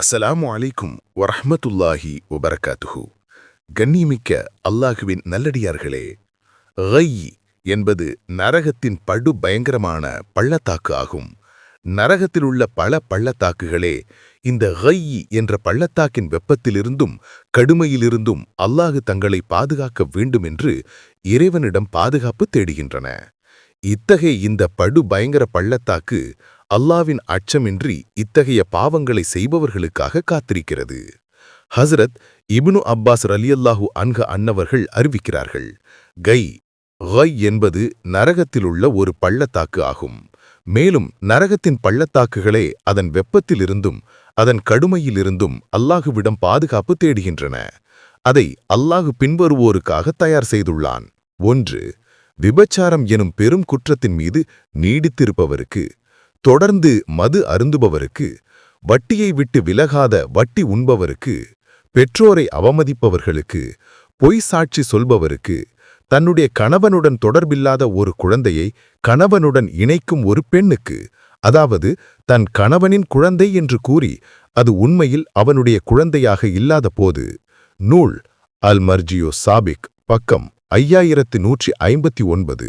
அஸ்ஸலாமு அலைக்கும் வரஹ்மத்துல்லாஹி வபரகாத்துஹு. கண்ணியமிக்க அல்லாஹுவின் நல்லடியார்களே ரை என்பது நரகத்தின் படு பயங்கரமான பள்ளத்தாக்கு ஆகும். நரகத்தில் உள்ள பல பள்ளத்தாக்குகளே இந்த ரை என்ற பள்ளத்தாக்கின் வெப்பத்திலிருந்தும் கடுமையிலிருந்தும் அல்லாஹு தங்களை பாதுகாக்க வேண்டும் என்று இறைவனிடம் பாதுகாப்பு தேடுகின்றன. இத்தகைய இந்த படு பயங்கர பள்ளத்தாக்கு அல்லாவின் அச்சமின்றி இத்தகைய பாவங்களை செய்பவர்களுக்காக காத்திருக்கிறது. ஹஸ்ரத் இப்னு அப்பாஸ் ரலியல்லாஹு அன்க அன்னவர்கள் அறிவிக்கிறார்கள் கை கை என்பது நரகத்திலுள்ள ஒரு பள்ளத்தாக்கு ஆகும். மேலும் நரகத்தின் பள்ளத்தாக்குகளே அதன் வெப்பத்திலிருந்தும் அதன் கடுமையிலிருந்தும் அல்லாஹுவிடம் பாதுகாப்பு தேடுகின்றன. அதை அல்லாஹு பின்வருவோருக்காக தயார் செய்துள்ளான். ஒன்று விபச்சாரம் எனும் பெரும் குற்றத்தின் மீது நீடித்திருப்பவருக்கு தொடர்ந்து மது அருந்துபவருக்கு வட்டியை விட்டு விலகாத வட்டி உண்பவருக்கு பெற்றோரை அவமதிப்பவர்களுக்கு பொய் சாட்சி சொல்பவருக்கு தன்னுடைய கணவனுடன் தொடர்பில்லாத ஒரு குழந்தையை கணவனுடன் இணைக்கும் ஒரு பெண்ணுக்கு அதாவது தன் கணவனின் குழந்தை என்று கூறி அது உண்மையில் அவனுடைய குழந்தையாக இல்லாத போது நூல் அல் மர்ஜியோ சாபிக் பக்கம் ஐயாயிரத்து நூற்றி ஐம்பத்தி ஒன்பது.